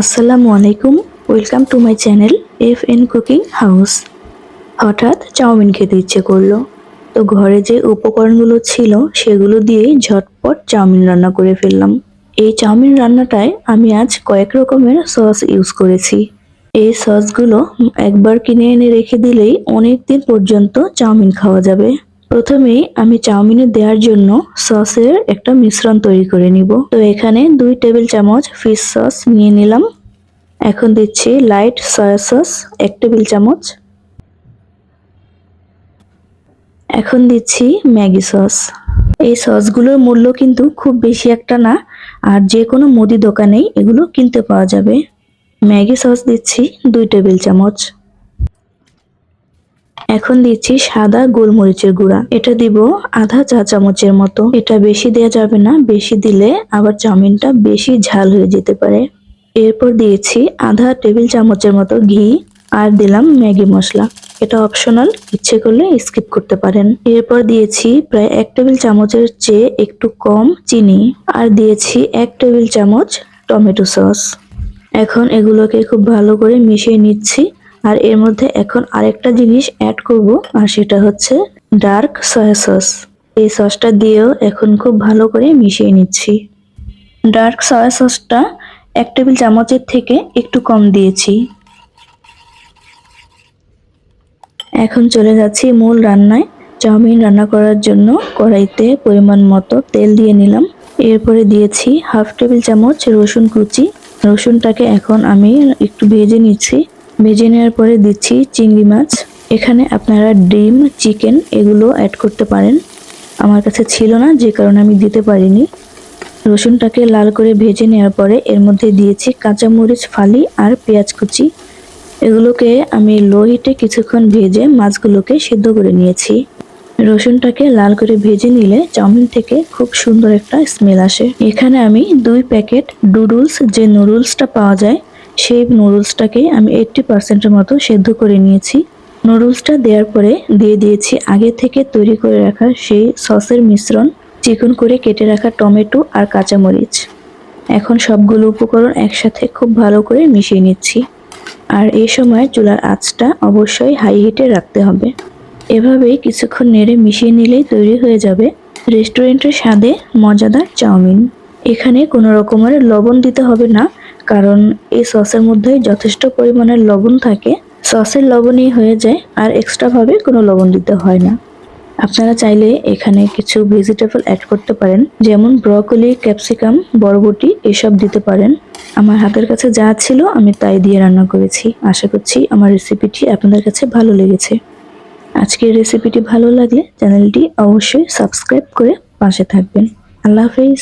আসসালামু আলাইকুম, welcome to my channel F N cooking house. হঠাৎ চাউমিন খেতে ইচ্ছে করল। তো ঘরে যে উপকরণগুলো ছিল সেগুলো দিয়েই ঝটপট চাউমিন রান্না করে ফেললাম। এই চাউমিন রান্নাটায় আমি আজ কয়েক রকমের সস ইউজ করেছি। এই সসগুলো একবার কিনে এনে রেখে দিলেই অনেক দিন পর্যন্ত চাউমিন খাওয়া যাবে। প্রথমেই আমি চাউমিনে দেওয়ার জন্য সসের একটা মিশ্রণ তৈরি করে নিব। তো এখানে দুই টেবিল চামচ ফিশ সস নিয়ে নিলাম। এখন দিচ্ছি লাইট সয়া সস এক টেবিল চামচ। এখন দিচ্ছি ম্যাগি সস। এই সসগুলোর মূল্য কিন্তু খুব বেশি একটা না, আর যে কোনো মুদি দোকানেই এগুলো কিনতে পাওয়া যাবে। ম্যাগি সস দিচ্ছি দুই টেবিল চামচ। এখন দিচ্ছি সাদা গোলমরিচের গুঁড়া। এটা দিব আধা চা চামচের মতো। এটা বেশি দেওয়া যাবে না, বেশি দিলে আবার চাউমিনটা বেশি ঝাল হয়ে যেতে পারে। এরপর দিয়েছি আধা টেবিল চামচের মতো ঘি আর দিলাম ম্যাগি মশলা। এটা অপশনাল, ইচ্ছে করলে স্কিপ করতে পারেন। এরপর দিয়েছি প্রায় এক টেবিল চামচের চেয়ে একটু কম চিনি আর দিয়েছি এক টেবিল চামচ টমেটো সস। এখন এগুলোকে খুব ভালো করে মিশিয়ে নিচ্ছি। আর এর মধ্যে এখন আরেকটা জিনিস অ্যাড করব, আর সেটা হচ্ছে ডার্ক সয়া সস এই সসটা দিয়েও এখন খুব ভালো করে মিশিয়ে নিচ্ছি। ডার্ক সয়া সসটা এক টেবিল চামচের থেকে একটু কম দিয়েছি। এখন চলে যাচ্ছি মূল রান্নায়। চাউমিন রান্না করার জন্য কড়াইতে পরিমাণ মতো তেল দিয়ে নিলাম। এরপরে দিয়েছি হাফ টেবিল চামচ রসুন কুচি। রসুনটাকে এখন আমি একটু ভেজে নিচ্ছি। ভেজে নেওয়ার পরে দিচ্ছি চিংড়ি মাছ। এখানে আপনারা ডিম, চিকেন এগুলো অ্যাড করতে পারেন। আমার কাছে ছিল না, যে কারণে আমি দিতে পারিনি। রসুনটাকে লাল করে ভেজে নেওয়ার পরে এর মধ্যে দিয়েছি কাঁচামরিচ, ফালি আর পেঁয়াজ কুচি। এগুলোকে আমি লো হিটে কিছুক্ষণ ভেজে মাছগুলোকে সেদ্ধ করে নিয়েছি। রসুনটাকে লাল করে ভেজে নিলে চাউমিন থেকে খুব সুন্দর একটা স্মেল আসে। এখানে আমি দুই প্যাকেট ডুডলস যে নুডলসটা পাওয়া যায় সেই নুডলসটাকে আমি এইটটি পার্সেন্টের মতো সেদ্ধ করে নিয়েছি। নুডলসটা দেওয়ার পরে দিয়ে দিয়েছি আগে থেকে তৈরি করে রাখা সেই সসের মিশ্রণ, চিকন করে কেটে রাখা টমেটো আর কাঁচামরিচ। এখন সবগুলো উপকরণ একসাথে খুব ভালো করে মিশিয়ে নিচ্ছি। আর এই সময় চুলার আঁচটা অবশ্যই হাই হিটে রাখতে হবে। এভাবেই কিছুক্ষণ নেড়ে মিশিয়ে নিলেই তৈরি হয়ে যাবে রেস্টুরেন্টের স্বাদে মজাদার চাউমিন। এখানে কোনো রকমের লবণ দিতে হবে না কারণ এই সসের মধ্যে যথেষ্ট পরিমাণের লবণ থাকে। সসের লবণই হয়ে যায় আর এক্সট্রাভাবে কোনো লবণ দিতে হয় না। আপনারা চাইলে এখানে কিছু ভেজিটেবল অ্যাড করতে পারেন, যেমন ব্রকলি ক্যাপসিকাম বরবটি এসব দিতে পারেন। আমার হাতের কাছে যা ছিল আমি তাই দিয়ে রান্না করেছি। আশা করছি আমার রেসিপিটি আপনাদের কাছে ভালো লেগেছে। আজকের রেসিপিটি ভালো লাগলে চ্যানেলটি অবশ্যই সাবস্ক্রাইব করে পাশে থাকবেন। আল্লাহ হাফিজ।